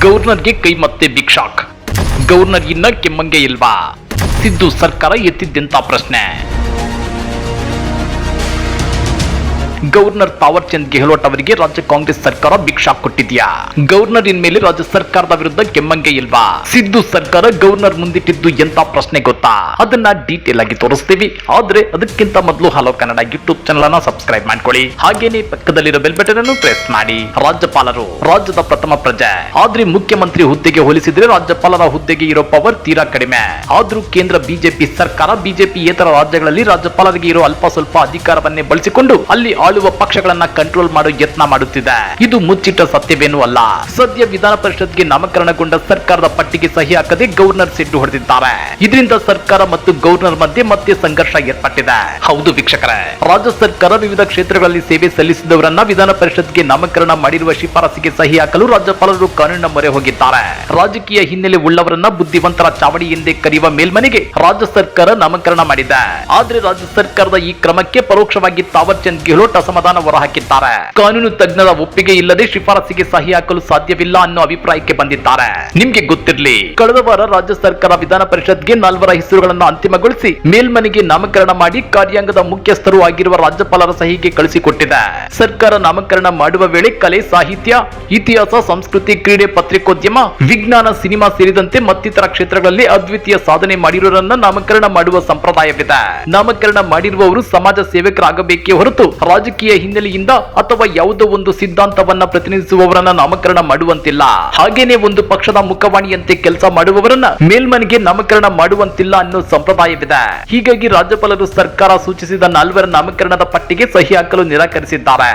ಗವರ್ನರ್ಗೆ ಕೈ ಮತ್ತೆ big governor ಇನ್ನ ಕೆಮ್ಮಂಗೆ ಇಲ್ವಾ? ಸಿದ್ದು ಸರ್ಕಾರ ಎತ್ತಿದ್ದಂತ ಪ್ರಶ್ನೆ. ಗವರ್ನರ್ ತಾವರ್ ಚಂದ್ ಗೆಹ್ಲೋಟ್ ಅವರಿಗೆ ರಾಜ್ಯ ಕಾಂಗ್ರೆಸ್ ಸರ್ಕಾರ ಭಿಕ್ಷಾ ಕೊಟ್ಟಿದ್ಯಾ? ಗವರ್ನರ್ ಇನ್ಮೇಲೆ ರಾಜ್ಯ ಸರ್ಕಾರದ ವಿರುದ್ಧ ಕೆಮ್ಮಂಗೆ ಇಲ್ವಾ? ಸಿದ್ದು ಸರ್ಕಾರ ಗವರ್ನರ್ ಮುಂದಿಟ್ಟಿದ್ದು ಎಂತ ಪ್ರಶ್ನೆ ಗೊತ್ತಾ? ಅದನ್ನ ಡೀಟೇಲ್ ಆಗಿ ತೋರಿಸ್ತೀವಿ. ಆದ್ರೆ ಅದಕ್ಕಿಂತ ಮೊದಲು ಹಲೋ ಕನ್ನಡ ಯೂಟ್ಯೂಬ್ ಚಾನಲ್ ಅನ್ನ ಸಬ್ಸ್ಕ್ರೈಬ್ ಮಾಡ್ಕೊಳ್ಳಿ. ಹಾಗೇನೆ ಪಕ್ಕದಲ್ಲಿರೋ ಬೆಲ್ ಬಟನ್ ಅನ್ನು ಪ್ರೆಸ್ ಮಾಡಿ. ರಾಜ್ಯಪಾಲರು, ರಾಜ್ಯದ ಪ್ರಥಮ ಪ್ರಜೆ. ಆದ್ರೆ ಮುಖ್ಯಮಂತ್ರಿ ಹುದ್ದೆಗೆ ಹೋಲಿಸಿದ್ರೆ ರಾಜ್ಯಪಾಲರ ಹುದ್ದೆಗೆ ಇರೋ ಪವರ್ ತೀರಾ ಕಡಿಮೆ. ಆದ್ರೂ ಕೇಂದ್ರ ಬಿಜೆಪಿ ಸರ್ಕಾರ ಬಿಜೆಪಿ ಇತರ ರಾಜ್ಯಗಳಲ್ಲಿ ರಾಜ್ಯಪಾಲರಿಗೆ ಇರೋ ಅಲ್ಪ ಸ್ವಲ್ಪ ಅಧಿಕಾರವನ್ನೇ ಬಳಸಿಕೊಂಡು ಅಲ್ಲಿ ಆಳುವ ಪಕ್ಷಗಳನ್ನ ಕಂಟ್ರೋಲ್ ಮಾಡೋ ಯತ್ನ ಮಾಡುತ್ತಿದೆ. ಇದು ಮುಚ್ಚಿಟ್ಟ ಸತ್ಯವೇನೂ ಅಲ್ಲ. ಸದ್ಯ ವಿಧಾನ ಪರಿಷತ್ಗೆ ನಾಮಕರಣಗೊಂಡ ಸರ್ಕಾರದ ಪಟ್ಟಿಗೆ ಸಹಿ ಹಾಕದೆ ಗವರ್ನರ್ ಸಿಟ್ಟು ಹೊಡೆದಿದ್ದಾರೆ. ಇದರಿಂದ ಸರ್ಕಾರ ಮತ್ತು ಗವರ್ನರ್ ಮಧ್ಯೆ ಮತ್ತೆ ಸಂಘರ್ಷ ಏರ್ಪಟ್ಟಿದೆ. ಹೌದು ವೀಕ್ಷಕರೇ. ರಾಜ್ಯ ಸರ್ಕಾರ ವಿವಿಧ ಕ್ಷೇತ್ರಗಳಲ್ಲಿ ಸೇವೆ ಸಲ್ಲಿಸಿದವರನ್ನ ವಿಧಾನ ಪರಿಷತ್ಗೆ ನಾಮಕರಣ ಮಾಡಿರುವ ಶಿಫಾರಸಿಗೆ ಸಹಿ ಹಾಕಲು ರಾಜ್ಯಪಾಲರು ಕಾನೂನಿನ ಮೊರೆ ಹೋಗಿದ್ದಾರೆ. ರಾಜಕೀಯ ಹಿನ್ನೆಲೆ ಉಳ್ಳವರನ್ನ ಬುದ್ಧಿವಂತರ ಚಾವಡಿ ಎಂದೇ ಕರೆಯುವ ಮೇಲ್ಮನೆಗೆ ರಾಜ್ಯ ಸರ್ಕಾರ ನಾಮಕರಣ ಮಾಡಿದೆ. ಆದ್ರೆ ರಾಜ್ಯ ಸರ್ಕಾರದ ಈ ಕ್ರಮಕ್ಕೆ ಪರೋಕ್ಷವಾಗಿ ತಾವರ್ ಚಂದ್ ಗೆಹ್ಲೋಟ್ ಅಸಮಾಧಾನ ಹೊರಹಾಕಿದ್ದಾರೆ ಕಾನೂನು ತಜ್ಞರ ಒಪ್ಪಿಗೆ ಇಲ್ಲದೆ ಶಿಫಾರಸಿಗೆ ಸಹಿ ಹಾಕಲು ಸಾಧ್ಯವಿಲ್ಲ ಅನ್ನೋ ಅಭಿಪ್ರಾಯಕ್ಕೆ ಬಂದಿದ್ದಾರೆ. ನಿಮ್ಗೆ ಗೊತ್ತಿರ್ಲಿ, ಕಳೆದ ವಾರ ರಾಜ್ಯ ಸರ್ಕಾರ ವಿಧಾನ ಪರಿಷತ್ಗೆ ನಾಲ್ವರ ಹೆಸರುಗಳನ್ನು ಅಂತಿಮಗೊಳಿಸಿ ಮೇಲ್ಮನೆಗೆ ನಾಮಕರಣ ಮಾಡಿ ಕಾರ್ಯಾಂಗದ ಮುಖ್ಯಸ್ಥರು ಆಗಿರುವ ರಾಜ್ಯಪಾಲರ ಸಹಿಗೆ ಕಳಿಸಿಕೊಟ್ಟಿದೆ. ಸರ್ಕಾರ ನಾಮಕರಣ ಮಾಡುವ ವೇಳೆ ಕಲೆ, ಸಾಹಿತ್ಯ, ಇತಿಹಾಸ, ಸಂಸ್ಕೃತಿ, ಕ್ರೀಡೆ, ಪತ್ರಿಕೋದ್ಯಮ, ವಿಜ್ಞಾನ, ಸಿನಿಮಾ ಸೇರಿದಂತೆ ಮತ್ತಿತರ ಕ್ಷೇತ್ರಗಳಲ್ಲಿ ಅದ್ವಿತೀಯ ಸಾಧನೆ ಮಾಡಿರುವರನ್ನ ನಾಮಕರಣ ಮಾಡುವ ಸಂಪ್ರದಾಯವಿದೆ. ನಾಮಕರಣ ಮಾಡಿರುವವರು ಸಮಾಜ ಸೇವಕರಾಗಬೇಕೇ ಹೊರತು ರಾಜಕೀಯ ಹಿನ್ನೆಲೆಯಿಂದ ಅಥವಾ ಯಾವುದೋ ಒಂದು ಸಿದ್ಧಾಂತವನ್ನ ಪ್ರತಿನಿಧಿಸುವವರನ್ನ ನಾಮಕರಣ ಮಾಡುವಂತಿಲ್ಲ. ಹಾಗೇನೆ ಒಂದು ಪಕ್ಷದ ಮುಖವಾಣಿಯಂತೆ ಕೆಲಸ ಮಾಡುವವರನ್ನ ಮೇಲ್ಮನೆಗೆ ನಾಮಕರಣ ಮಾಡುವಂತಿಲ್ಲ ಅನ್ನೋ ಸಂಪ್ರದಾಯವಿದೆ. ಹೀಗಾಗಿ ರಾಜ್ಯಪಾಲರು ಸರ್ಕಾರ ಸೂಚಿಸಿದ ನಾಲ್ವರ ನಾಮಕರಣದ ಪಟ್ಟಿಗೆ ಸಹಿ ಹಾಕಲು ನಿರಾಕರಿಸಿದ್ದಾರೆ.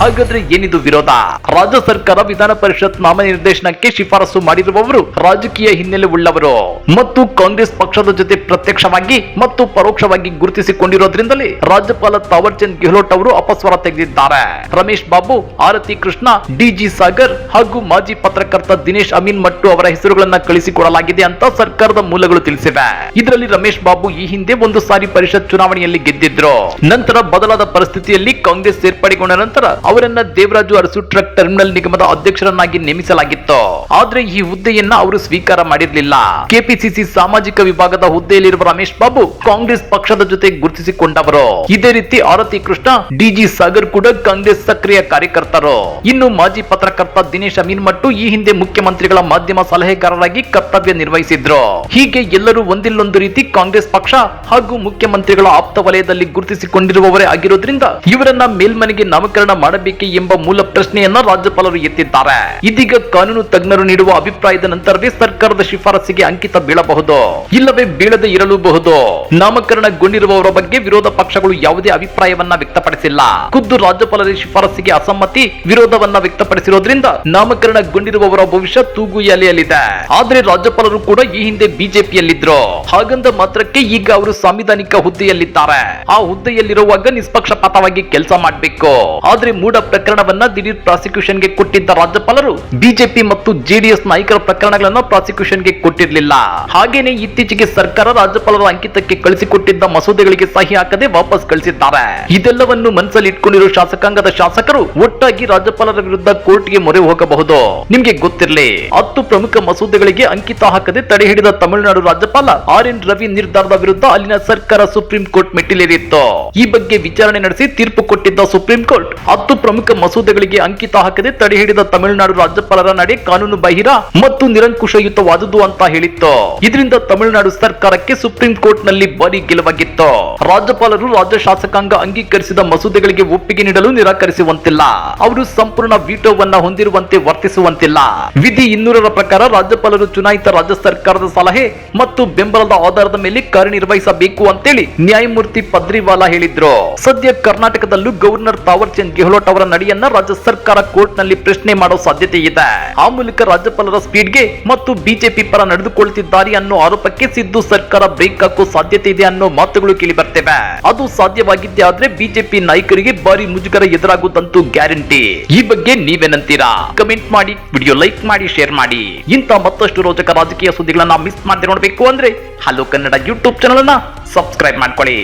ಹಾಗಾದ್ರೆ ಏನಿದು ವಿರೋಧ? ರಾಜ್ಯ ಸರ್ಕಾರ ವಿಧಾನ ಪರಿಷತ್ ನಾಮನಿರ್ದೇಶನಕ್ಕೆ ಶಿಫಾರಸು ಮಾಡಿರುವವರು ರಾಜಕೀಯ ಹಿನ್ನೆಲೆ ಉಳ್ಳವರು. ಮತ್ತು ಕಾಂಗ್ರೆಸ್ ಪಕ್ಷದ ಜೊತೆ ಪ್ರತ್ಯಕ್ಷವಾಗಿ ಮತ್ತು ಪರೋಕ್ಷವಾಗಿ ಗುರುತಿಸಿಕೊಂಡಿರೋದ್ರಿಂದಲೇ ರಾಜ್ಯಪಾಲ ತಾವರ್ ಚಂದ್ ಗೆಹ್ಲೋಟ್ ಅವರು ಅಪಸ್ವರ ತೆಗೆದಿದ್ದಾರೆ. ರಮೇಶ್ ಬಾಬು, ಆರತಿ ಕೃಷ್ಣ, ಡಿಜಿ ಸಾಗರ್ ಹಾಗೂ ಮಾಜಿ ಪತ್ರಕರ್ತ ದಿನೇಶ್ ಅಮೀನ್ ಮಟ್ಟು ಅವರ ಹೆಸರುಗಳನ್ನ ಕಳಿಸಿಕೊಡಲಾಗಿದೆ ಅಂತ ಸರ್ಕಾರದ ಮೂಲಗಳು ತಿಳಿಸಿವೆ. ಇದರಲ್ಲಿ ರಮೇಶ್ ಬಾಬು ಈ ಹಿಂದೆ ಒಂದು ಸಾರಿ ಪರಿಷತ್ ಚುನಾವಣೆಯಲ್ಲಿ ಗೆದ್ದಿದ್ರು. ನಂತರ ಬದಲಾದ ಪರಿಸ್ಥಿತಿಯಲ್ಲಿ ಕಾಂಗ್ರೆಸ್ ಸೇರ್ಪಡೆಗೊಂಡ ನಂತರ ಅವರನ್ನ ದೇವರಾಜು ಅರಸು ಟ್ರಕ್ ಟರ್ಮಿನಲ್ ನಿಗಮದ ಅಧ್ಯಕ್ಷರನ್ನಾಗಿ ನೇಮಿಸಲಾಗಿತ್ತು. ಆದ್ರೆ ಈ ಹುದ್ದೆಯನ್ನ ಅವರು ಸ್ವೀಕಾರ ಮಾಡಿರಲಿಲ್ಲ. ಕೆಪಿಸಿಸಿ ಸಾಮಾಜಿಕ ವಿಭಾಗದ ಹುದ್ದೆಯಲ್ಲಿರುವ ರಮೇಶ್ ಬಾಬು ಕಾಂಗ್ರೆಸ್ ಪಕ್ಷದ ಜೊತೆ ಗುರುತಿಸಿಕೊಂಡವರು. ಇದೇ ರೀತಿ ಆರತಿ ಕೃಷ್ಣ ಡಿಜಿ ಸಾಗರ್ ಕೂಡ ಕಾಂಗ್ರೆಸ್ ಸಕ್ರಿಯ ಕಾರ್ಯಕರ್ತರು. ಇನ್ನು ಮಾಜಿ ಪತ್ರಕರ್ತ ದಿನೇಶ್ ಅಮೀನ್ ಮಟ್ಟು ಈ ಹಿಂದೆ ಮುಖ್ಯಮಂತ್ರಿಗಳ ಮಾಧ್ಯಮ ಸಲಹೆಗಾರರಾಗಿ ಕರ್ತವ್ಯ ನಿರ್ವಹಿಸಿದ್ರು. ಹೀಗೆ ಎಲ್ಲರೂ ಒಂದಿಲ್ಲೊಂದು ರೀತಿ ಕಾಂಗ್ರೆಸ್ ಪಕ್ಷ ಹಾಗೂ ಮುಖ್ಯಮಂತ್ರಿಗಳ ಆಪ್ತ ವಲಯದಲ್ಲಿ ಗುರುತಿಸಿಕೊಂಡಿರುವವರೇ ಆಗಿರೋದ್ರಿಂದ ಇವರನ್ನ ಮೇಲ್ಮನೆಗೆ ನಾಮಕರಣ ಮಾಡಬೇಕೆ ಎಂಬ ಮೂಲ ಪ್ರಶ್ನೆಯನ್ನ ರಾಜ್ಯಪಾಲರು ಎತ್ತಿದ್ದಾರೆ. ಇದೀಗ ಕಾನೂನು ತಜ್ಞರು ನೀಡುವ ಅಭಿಪ್ರಾಯದ ನಂತರವೇ ಸರ್ಕಾರದ ಶಿಫಾರಸಿಗೆ ಅಂಕಿತ ಬೀಳಬಹುದು. ಇಲ್ಲವೇ ಬೀಳದೆ ಇರಲೂಬಹುದು. ನಾಮಕರಣಗೊಂಡಿರುವವರ ಬಗ್ಗೆ ವಿರೋಧ ಪಕ್ಷಗಳು ಯಾವುದೇ ಅಭಿಪ್ರಾಯವನ್ನ ವ್ಯಕ್ತಪಡಿಸಿಲ್ಲ. ಖುದ್ದು ರಾಜ್ಯಪಾಲರ ಶಿಫಾರಸಿಗೆ ಅಸಮ್ಮತಿ, ವಿರೋಧವನ್ನ ವ್ಯಕ್ತಪಡಿಸಿರೋದ್ರಿಂದ ನಾಮಕರಣಗೊಂಡಿರುವವರ ಭವಿಷ್ಯ ತೂಗು ಎಲೆಯಲ್ಲಿದೆ. ಆದ್ರೆ ರಾಜ್ಯಪಾಲರು ಕೂಡ ಈ ಹಿಂದೆ ಬಿಜೆಪಿಯಲ್ಲಿದ್ರು. ಹಾಗಂದ ಮಾತ್ರಕ್ಕೆ ಈಗ ಅವರು ಸಾಂವಿಧಾನಿಕ ಹುದ್ದೆಯಲ್ಲಿದ್ದಾರೆ. ಆ ಹುದ್ದೆಯಲ್ಲಿರುವಾಗ ನಿಷ್ಪಕ್ಷಪಾತವಾಗಿ ಕೆಲಸ ಮಾಡಬೇಕು. ಆದ್ರೆ ಮೂಡ ಪ್ರಕರಣವನ್ನ ದಿಢೀರ್ ಪ್ರಾಸಿಕ್ಯೂಷನ್ಗೆ ಕೊಟ್ಟಿದ್ದ ರಾಜ್ಯಪಾಲರು, ಬಿಜೆಪಿ ಮತ್ತು ಜೆಡಿಎಸ್ ನಾಯಕರ ಪ್ರಕರಣಗಳನ್ನ ಪ್ರಾಸಿಕ್ಯೂಷನ್ಗೆ ಕೊಟ್ಟಿರಲಿಲ್ಲ. ಹಾಗೇನೆ ಇತ್ತೀಚೆಗೆ ಸರ್ಕಾರ ರಾಜ್ಯಪಾಲರ ಅಂಕಿತಕ್ಕೆ ಕಳಿಸಿಕೊಟ್ಟಿದ್ದ ಮಸೂದೆಗಳಿಗೆ ಸಹಿ ಹಾಕದೆ ವಾಪಸ್ ಕಳಿಸಿದ್ದಾರೆ. ಇದೆಲ್ಲವನ್ನು ಮನಸ್ಸಲ್ಲಿ ಇಟ್ಕೊಂಡಿರೋ ಶಾಸಕಾಂಗದ ಶಾಸಕರು ಒಟ್ಟಾಗಿ ರಾಜ್ಯಪಾಲರ ವಿರುದ್ಧ ಕೋರ್ಟ್ಗೆ ಮೊರೆ ಹೋಗಬಹುದು. ನಿಮ್ಗೆ ಗೊತ್ತಿರಲಿ, ಹತ್ತು ಪ್ರಮುಖ ಮಸೂದೆಗಳಿಗೆ ಅಂಕಿತ ಹಾಕದೆ ತಡೆ ಹಿಡಿದ ತಮಿಳುನಾಡು ರಾಜ್ಯಪಾಲ ಆರ್ ಎನ್ ರವಿ ನಿರ್ಧಾರದ ವಿರುದ್ಧ ಅಲ್ಲಿನ ಸರ್ಕಾರ ಸುಪ್ರೀಂ ಕೋರ್ಟ್ ಮೆಟ್ಟಿಲೇರಿತ್ತು. ಈ ಬಗ್ಗೆ ವಿಚಾರಣೆ ನಡೆಸಿ ತೀರ್ಪು ಕೊಟ್ಟಿದ್ದ ಸುಪ್ರೀಂ ಕೋರ್ಟ್, ಹತ್ತು ಪ್ರಮುಖ ಮಸೂದೆಗಳಿಗೆ ಅಂಕಿತ ಹಾಕದೆ ತಡೆ ಹಿಡಿದ ತಮಿಳುನಾಡು ರಾಜ್ಯಪಾಲರ ನಡೆ ಕಾನೂನು ಬಾಹಿರ ಮತ್ತು ನಿರಂಕುಶಯುತವಾದುದು ಅಂತ ಹೇಳಿತ್ತು. ಇದರಿಂದ ತಮಿಳುನಾಡು ಸರ್ಕಾರಕ್ಕೆ ಸುಪ್ರೀಂ ಕೋರ್ಟ್ನಲ್ಲಿ ಭಾರಿ ಗೆಲುವಾಗಿತ್ತು. ರಾಜ್ಯಪಾಲರು ರಾಜ್ಯ ಶಾಸಕಾಂಗ ಅಂಗೀಕರಿಸಿದ ಮಸೂದೆಗಳಿಗೆ ಒಪ್ಪಿಗೆ ನೀಡಲು ನಿರಾಕರಿಸುವಂತಿಲ್ಲ. ಅವರು ಸಂಪೂರ್ಣ ವೀಟೋವನ್ನ ಹೊಂದಿರುವಂತೆ ವರ್ತಿಸುವಂತಿಲ್ಲ. ವಿಧಿ ಇನ್ನೂರರ ಪ್ರಕಾರ ರಾಜ್ಯಪಾಲರು ಚುನಾಯಿತ ರಾಜ್ಯ ಸರ್ಕಾರದ ಸಲಹೆ ಮತ್ತು ಬೆಂಬಲದ ಆಧಾರದ ಮೇಲೆ ಕಾರ್ಯನಿರ್ವಹಿಸಬೇಕು ಅಂತೇಳಿ ನ್ಯಾಯಮೂರ್ತಿ ಪದ್ರಿವಾಲಾ ಹೇಳಿದ್ರು. ಸದ್ಯ ಕರ್ನಾಟಕದಲ್ಲೂ ಗವರ್ನರ್ ತಾವರ್ ಚಂದ್ ಗೆಹ್ಲೋಟ್ ಅವರ ನಡೆಯನ್ನ ರಾಜ್ಯ ಸರ್ಕಾರ ಕೋರ್ಟ್ನಲ್ಲಿ ಪ್ರಶ್ನೆ ಮಾಡೋ ಸಾಧ್ಯತೆ ಇದೆ. ಆ ಮೂಲಕ ರಾಜ್ಯಪಾಲರ ಸ್ಪೀಡ್ಗೆ ಮತ್ತು ಬಿಜೆಪಿ ಪರ ನಡೆದುಕೊಳ್ಳುತ್ತಿದ್ದಾರೆ ಅನ್ನೋ ಆರೋಪಕ್ಕೆ ಸಿದ್ದು ಸರ್ಕಾರ ಬ್ರೇಕ್ ಹಾಕೋ ಸಾಧ್ಯತೆ ಇದೆ ಅನ್ನೋ ಮಾತುಗಳು ಕೇಳಿ ಬರ್ತೇವೆ. ಅದು ಸಾಧ್ಯವಾಗಿದ್ದೇ ಆದ್ರೆ ಬಿಜೆಪಿ ನಾಯಕರಿಗೆ ಭಾರಿ ಮುಜುಗರ ಎದುರಾಗುವುದಂತೂ ಗ್ಯಾರಂಟಿ. ಈ ಬಗ್ಗೆ ನೀವೇನಂತೀರಾ? ಕಮೆಂಟ್ ಮಾಡಿ, ವಿಡಿಯೋ ಲೈಕ್ ಮಾಡಿ, ಶೇರ್ ಮಾಡಿ. ಇಂಥ ಮತ್ತಷ್ಟು ರೋಚಕ ರಾಜಕೀಯ ಸುದ್ದಿಗಳನ್ನ ಮಿಸ್ ಮಾಡದೆ ನೋಡಬೇಕು ಅಂದ್ರೆ ಹಲೋ ಕನ್ನಡ ಯೂಟ್ಯೂಬ್ ಚಾನಲ್ ಅನ್ನ ಸಬ್ಸ್ಕ್ರೈಬ್ ಮಾಡ್ಕೊಳ್ಳಿ.